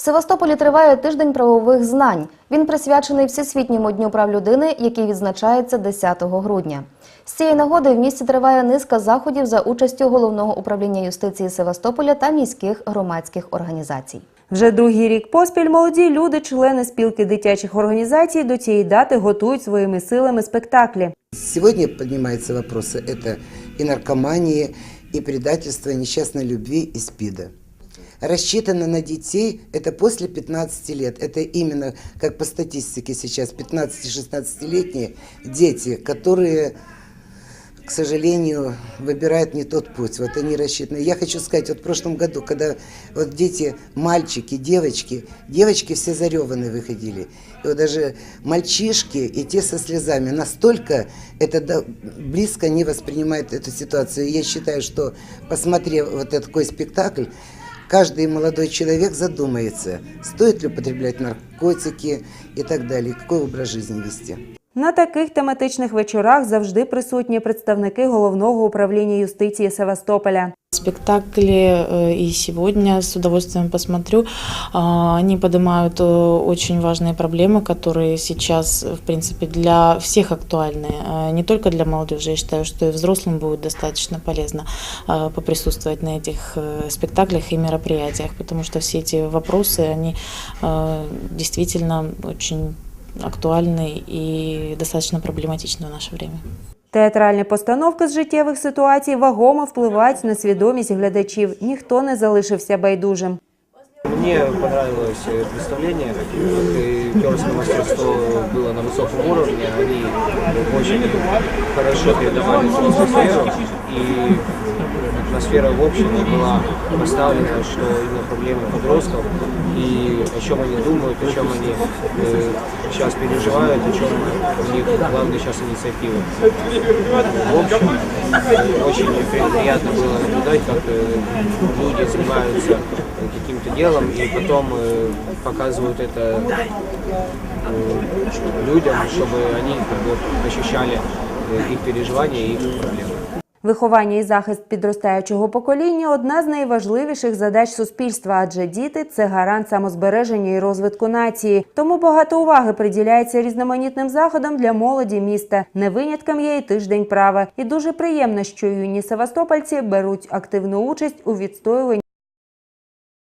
В Севастополі триває тиждень правових знань. Він присвячений Всесвітньому дню прав людини, який відзначається 10 грудня. З цієї нагоди в місті триває низка заходів за участю головного управління юстиції Севастополя та міських громадських організацій. Вже другий рік поспіль молоді люди, члени спілки дитячих організацій, до цієї дати готують своїми силами спектаклі. Сегодня поднимаются вопросы это и наркомании, и предательства, и несчастной любви, и СПИДа. Рассчитано на детей это после 15 лет. Это именно, как по статистике сейчас, 15-16-летние дети, которые, к сожалению, выбирают не тот путь. Вот они рассчитаны. Я хочу сказать, вот в прошлом году, когда вот дети, мальчики, девочки, девочки все зареванные выходили. И вот даже мальчишки и те со слезами настолько это да- близко не воспринимают эту ситуацию. Я считаю, что посмотрев вот такой спектакль, каждый молодой человек задумается, стоит ли употреблять наркотики и так далее, какой образ жизни вести. На таких тематичних вечорах завжди присутні представники головного управління юстиції Севастополя. Спектакли э, и сегодня с удовольствием посмотрю. А, Они поднимают э, очень важные проблемы, которые сейчас, в принципе, для всех актуальны. А, Не только для молодежи. Я считаю, что и взрослым будет достаточно полезно а, поприсутствовать на этих э, спектаклях и мероприятиях, потому что все эти вопросы, они э, действительно очень актуальны и достаточно проблематичны в наше время. Театральні постановки з життєвих ситуацій вагомо впливають на свідомість глядачів. Ніхто не залишився байдужим. Мне понравилось э, представление, вот, и актерское мастерство было на высоком уровне, они очень хорошо передавали эту атмосферу, и атмосфера в общем была поставлена, что именно проблемы подростков, и о чем они думают, о чем они э, сейчас переживают, о чем у них главные сейчас инициативы. В общем, э, очень приятно было наблюдать, как э, люди занимаются каким-то делом и потом э, показывают это э, людям, чтобы они как бы ощущали э, их переживания и их проблемы. Виховання і захист підростаючого покоління одна з найважливіших задач суспільства, адже діти це гарант самозбереження і розвитку нації. Тому багато уваги приділяється різноманітним заходам для молоді міста. Не винятком є і тиждень права. І дуже приємно, що юні севастопольці беруть активну участь у відстоюванні